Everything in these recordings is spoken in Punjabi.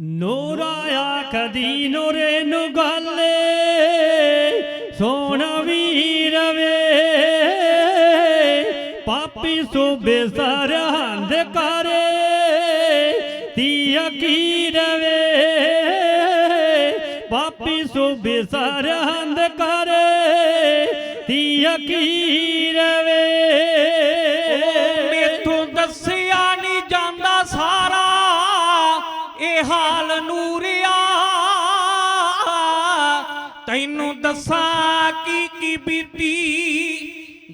ਨੂਰ ਕਦੀ ਨੂਰੇ ਨੂੰ ਗੱਲੇ, ਸੋਹਣਾ ਵੀਰ ਵੇ। ਪਾਪੀ ਸੂਬੇ ਸਰਹੰਦ ਕਰੇ ਤੀਆ ਕੀ ਰਵੇ ਪਾਪੀ ਸੂਬੇ ਸਰਹੰਦ ਕਰੇ ਤੀਆ ਕੀ ਰਵੇ ਤੈਨੂੰ ਦੱਸਾਂ ਕੀ ਕੀ ਬੀਤੀ,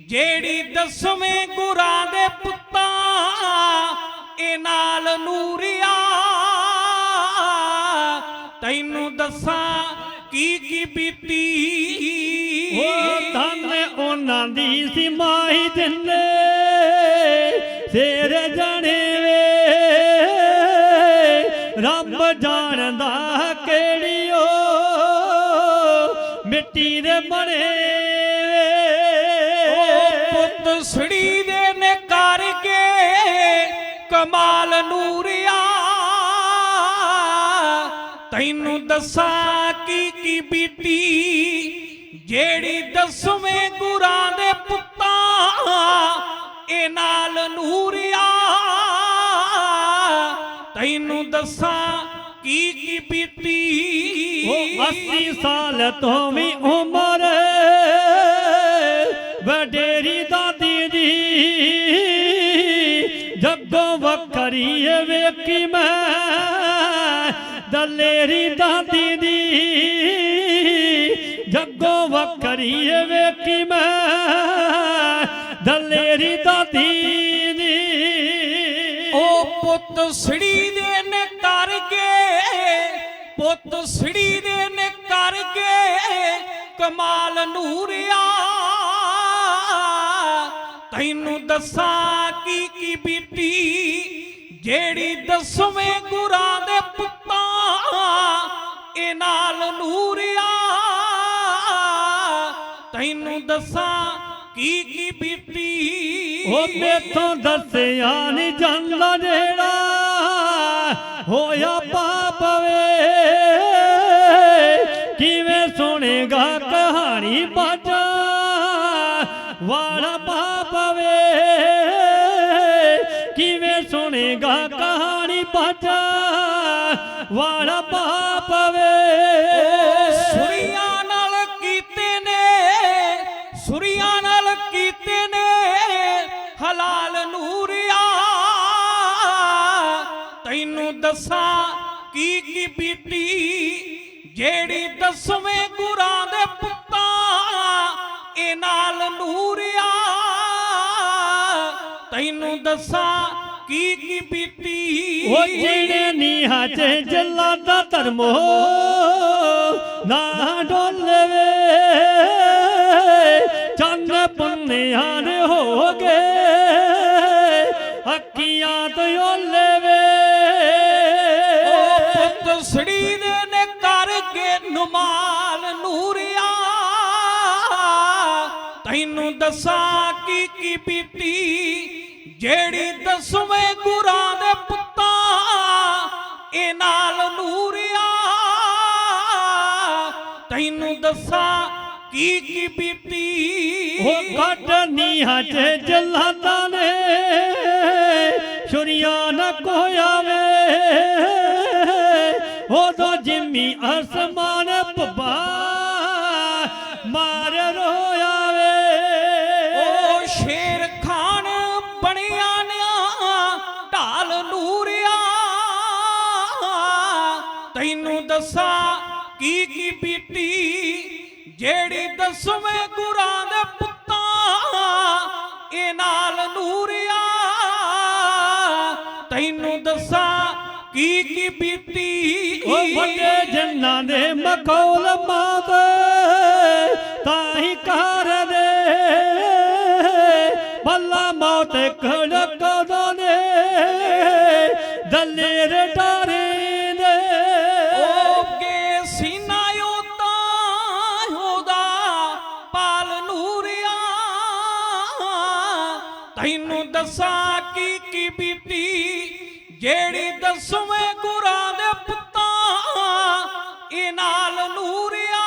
ਜਿਹੜੀ ਦਸਵੇਂ ਗੁਰਾਂ ਦੇ ਪੁੱਤਾਂ, ਇਹ ਨਾਲ ਨੂਰੀਆ। ਤੈਨੂੰ ਦੱਸਾਂ ਕੀ ਕੀ ਬੀਤੀ। ਉਹ ਧੰਨ ਉਹਨਾਂ ਦੀ ਸੀ ਮਾਹੀ ਦਿੰਦੇ ਸਿਰ ਜਾਣੇ ਵੇ। ਰੱਬ ਜਾਣਦਾ ਮਿੱਟੀ ਦੇ ਬਣੇ। ਉਹ ਪੁੱਤ ਸੜੀ ਦੇ ਨੇ ਕਰਕੇ ਕਮਾਲ ਨੂਰਿਆ। ਤੈਨੂੰ ਦੱਸਾਂ ਕੀ ਕੀ ਬੀਤੀ, ਜਿਹੜੀ ਦਸਵੇਂ ਗੁਰਾਂ ਦੇ ਪੁੱਤਾਂ ਇਹ ਨਾਲ ਨੂਰਿਆ। ਤੈਨੂੰ ਦੱਸਾਂ ਕੀ ਕੀ ਬੀਤੀ। ਉਹ 80 ਸਾਲ ਤੋਂ ਵੀ ਉਮਰ। ਵਡੇਰੀ ਦਾਦੀ ਦੀ। ਜੱਗੋਂ ਵੱਖਰੀ ਵੇਖੀ ਮੈਂ। ਦਲੇਰੀ ਦਾਦੀ ਦੀ। ਜੱਗੋਂ ਵੱਖਰੀ ਵੇਖੀ ਮੈਂ। ਦਲੇਰੀ ਦਾਦੀ ਦੀ। ਉਹ ਪੁੱਤ ਸੜੀ ਦੇ ਨੇ ਪੁੱਤ ਸੜੀ ਦੇ ਨੇ ਕਰਕੇ ਕਮਾਲ ਨੂਰਿਆ। ਤੈਨੂੰ ਦੱਸਾਂ ਕੀ ਕੀ ਬੀਬੀ ਜਿਹੜੀ ਦਸਵੇਂ ਗੁਰਾਂ ਦੇ ਪੁੱਤਾਂ, ਇਹ ਨਾਲ ਨੂਰਿਆ। ਤੈਨੂੰ ਦੱਸਾਂ ਕੀ ਕੀ ਬੀਬੀ ਉਹ ਮੇਥੋਂ ਦੱਸਿਆ ਨਹੀਂ ਜਾਂਦਾ ਜਿਹੜਾ। ਹੋਇਆ ਪਾਪ ਵੇ। ਕਿਵੇਂ ਸੁਣੇਗਾ ਕਹਾਣੀ ਬਾਜਾ। ਵਾਲਾ ਪਾਪ ਵੇ। ਕਿਵੇਂ ਸੁਣੇਗਾ ਕਹਾਣੀ ਬਾਜਾ। ਵਾਲਾ ਪਾਪ ਵੇ। ਦੱਸਾਂ ਕੀ ਕੀ ਬੀਤੀ? ਜਿਹੜੀ ਦਸਵੇਂ ਗੁਰਾਂ ਦੇ ਪੁੱਤਾਂ, ਇਹ ਨਾਲ ਨੂਰਿਆ। ਤੈਨੂੰ ਦੱਸਾਂ ਕੀ ਕੀ ਬੀਤੀ? ਉਹ ਜਿਹੜੇ ਨੀਹਾਂ 'ਚ ਜੱਲਾ ਦਾ ਧਰਮ ਨਾ ਡੋਲਵੇ। ਚੰਨ ਪੁੰਨਿਆਂ ਹੋ ਗਏ, ਅੱਖੀਆਂ ਤੋਂ ਓਲਵੇ। ਕਰਕੇ ਨੂਰਿਆ। ਤੈਨੂੰ ਦੱਸਾਂ ਕੀ ਕੀ ਬੀਤੀ। ਜਿਹੜੀ ਦਸਵੇਂ ਗੁਰਾਂ ਦੇ ਪੁੱਤਾਂ, ਇਹ ਨਾਲ ਨੂਰਿਆ। ਤੈਨੂੰ ਦੱਸਾਂ ਕੀ ਕੀ ਬੀਤੀ। ਉਹ ਕੱਢ ਨੀਹਾਂ 'ਚ ਨੇ, ਛੁਰੀਆਂ ਨਾ ਕੋਆਵੇ ਉਦੋਂ ਜਿੰਮੀ ਅਸਮਾਨ ਮਾਰ ਰੋਇਆ ਵੇ ਉਹ ਸ਼ੇਰ ਖਾਨ ਬਣਿਆ ਨਿਆ ਢਾਲ ਨੂਰਿਆ। ਤੈਨੂੰ ਦੱਸਾਂ ਕੀ ਕੀ ਬੀਤੀ ਜਿਹੜੀ ਦਸਵੇਂ ਗੁਰਾਂ ਦੇ ਪੁੱਤਾਂ ਇਹ ਨਾਲ ਨੂਰਿਆ। ਤੈਨੂੰ ਦੱਸਾਂ ਕੀ ਕੀ ਬੀਤੀ। ਉਹ ਵੱਡੇ ਜੰਨਾਂ ਦੇ ਮਖੌਲ ਦਲੇਰ ਡਾਰੇ ਦੇ। ਓਕੇ ਸੀਨਾ ਉਤਾ ਹੋਦਾ ਪਾਲ ਨੂਰਿਆ। ਤੈਨੂੰ ਦੱਸਾਂ ਕੀ ਕੀ ਬੀਤੀ, ਜਿਹੜੀ ਦਸਵੇਂ ਗੁਰਾਂ ਦੇ ਪੁੱਤਾਂ ਇਹ ਨਾਲ ਨੂਰਿਆ।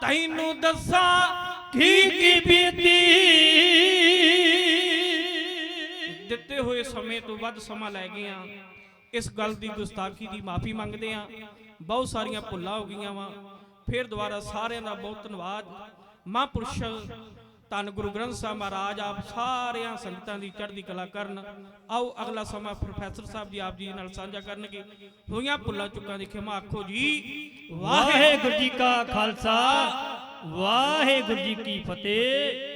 ਤੈਨੂੰ ਦੱਸਾਂ ਕੀ ਕੀ ਬੀਤੀ ਦਿੱਤੇ ਹੋਏ ਸਮੇਂ ਤੋਂ ਵੱਧ ਸਮਾਂ ਲੈ ਗਏ ਆ। ਇਸ ਗੱਲ ਦੀ ਗੁਸਤਾਖੀ ਦੀ ਮਾਫੀ ਮੰਗਦੇ ਆ। ਬਹੁਤ ਸਾਰੀਆਂ ਭੁੱਲਾਂ ਹੋ ਗਈਆਂ ਵਾ। ਫਿਰ ਦੁਬਾਰਾ ਸਾਰਿਆਂ ਦਾ ਬਹੁਤ ਧੰਨਵਾਦ। ਮਹਾਂਪੁਰਸ਼ ਧੰਨ ਗੁਰੂ ਗ੍ਰੰਥ ਸਾਹਿਬ ਮਹਾਰਾਜ, ਆਪ ਸਾਰਿਆਂ ਸੰਗਤਾਂ ਦੀ ਚੜ੍ਹਦੀ ਕਲਾ ਕਰਨ। ਆਓ ਅਗਲਾ ਸਮਾਂ ਪ੍ਰੋਫੈਸਰ ਸਾਹਿਬ ਜੀ ਆਪ ਜੀ ਨਾਲ ਸਾਂਝਾ ਕਰਨਗੇ। ਹੋਈਆਂ ਭੁੱਲਾਂ ਚੁੱਕਾਂ ਦੀ ਖਿਮਾ ਆਖੋ ਜੀ, ਵਾਹਿਗੁਰੂ ਜੀ ਕਾ ਖਾਲਸਾ, ਵਾਹਿਗੁਰੂ ਜੀ ਕੀ ਫਤਿਹ।